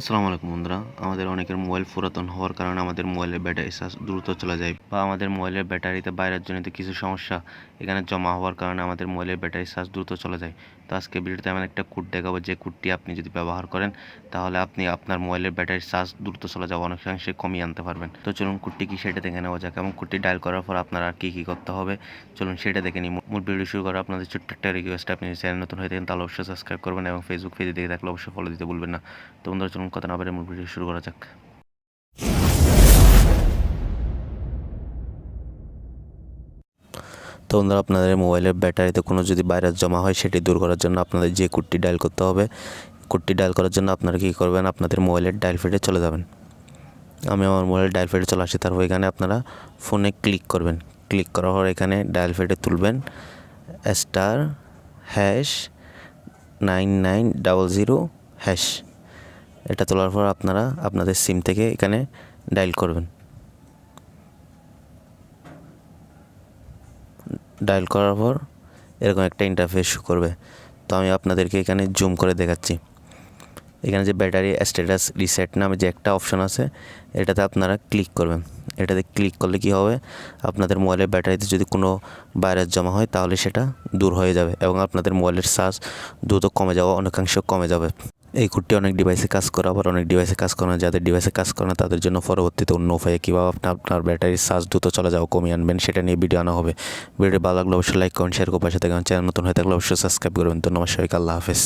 আসসালামু আলাইকুম বন্ধুরা। আমাদের অনেকের মোবাইল পুরাতন হওয়ার কারণে আমাদের মোবাইলের ব্যাটারি চার্জ দ্রুত চলে যায় বা আমাদের মোবাইলের ব্যাটারিতে বাইরের জনিত কিছু সমস্যা এখানে জমা হওয়ার কারণে আমাদের মোবাইলের ব্যাটারি চার্জ দ্রুত চলে যায়। তো আজকে ভিডিওতে আমি একটা কোড দেখাবো। যে কোডটি আপনি যদি ব্যবহার করেন, তাহলে আপনি আপনার মোবাইলের ব্যাটারি চার্জ দ্রুত চলে যাওয়া অনেকাংশে কমিয়ে আনতে পারবেন। তো চলুন কোডটি কি সেটা দেখে নেওয়া যাক এবং কোডটি ডায়াল করার পর আপনার আর কী কী করতে হবে, চলুন সেটা দেখে নিই। মূল ভিডিও শুরু করা আপনাদের ছোট্ট একটা রিকোয়েস্ট আপনি চ্যানেল নতুন হয়ে থাকেন, তাহলে অবশ্যই সাবস্ক্রাইব করবেন এবং ফেসবুক পেজে দেখে থাকলে অবশ্যই ফলো দিতে ভুলবেন না। তো বন্ধুরা, চলুন কথা না বলে মূল ভিডিও শুরু করা যাক। তো বন্ধুরা, আপনাদের মোবাইলের ব্যাটারিতে কোনো যদি ভাইরাস জমা হয়, সেটি দূর করার জন্য আপনাদের যে কোডটি ডায়াল করতে হবে কোডটি ডায়াল করার জন্য আপনারা কী করবেন? আপনাদের মোবাইলের ডায়াল ফিডে চলে যাবেন। আমি আমার মোবাইলের ডায়াল ফিডে চলে আসি, তারপর এখানে আপনারা ফোনে ক্লিক করবেন। ক্লিক করার পর এখানে ডায়াল ফিডে তুলবেন। Star hash nine nine double zero hash. এটা তোলার পর আপনারা আপনাদের সিম থেকে এখানে ডায়াল করবেন। ডায়াল করার পর এরকম একটা ইন্টারফেস শো করবে। তো আমি আপনাদেরকে এখানে জুম করে দেখাচ্ছি। এখানে যে ব্যাটারি স্ট্যাটাস রিসেট নামে যে একটা অপশন আছে, এটাতে আপনারা ক্লিক করবেন। এটাতে ক্লিক করলে কি হবে? আপনাদের মোবাইলের ব্যাটারিতে যদি কোনো ভাইরাস জমা হয়, তাহলে সেটা দূর হয়ে যাবে এবং আপনাদের মোবাইলের চার্জ দ্রুত কমে যাওয়া অনেকাংশ কমে যাবে। এই কোডটি অনেক ডিভাইসে কাজ করে, আবার অনেক ডিভাইসে কাজ করে না। যাদের ডিভাইসে কাজ করে না, তাদের জন্য পরবর্তীতে অন্য উপায়ে কীভাবে আপনার আপনার ব্যাটারির চার্জ দ্রুত চলে যাওয়া, কমিয়ে আনবেন, সেটা নিয়ে ভিডিও আনা হবে। ভিডিও ভালো লাগলে অবশ্যই লাইক করুন শেয়ার করুন পাশে চ্যানেল নতুন হয়ে থাকলে অবশ্যই সাবস্ক্রাইব করবেন। ধন্যবাদ সবাইকে, আল্লাহ হাফেজ।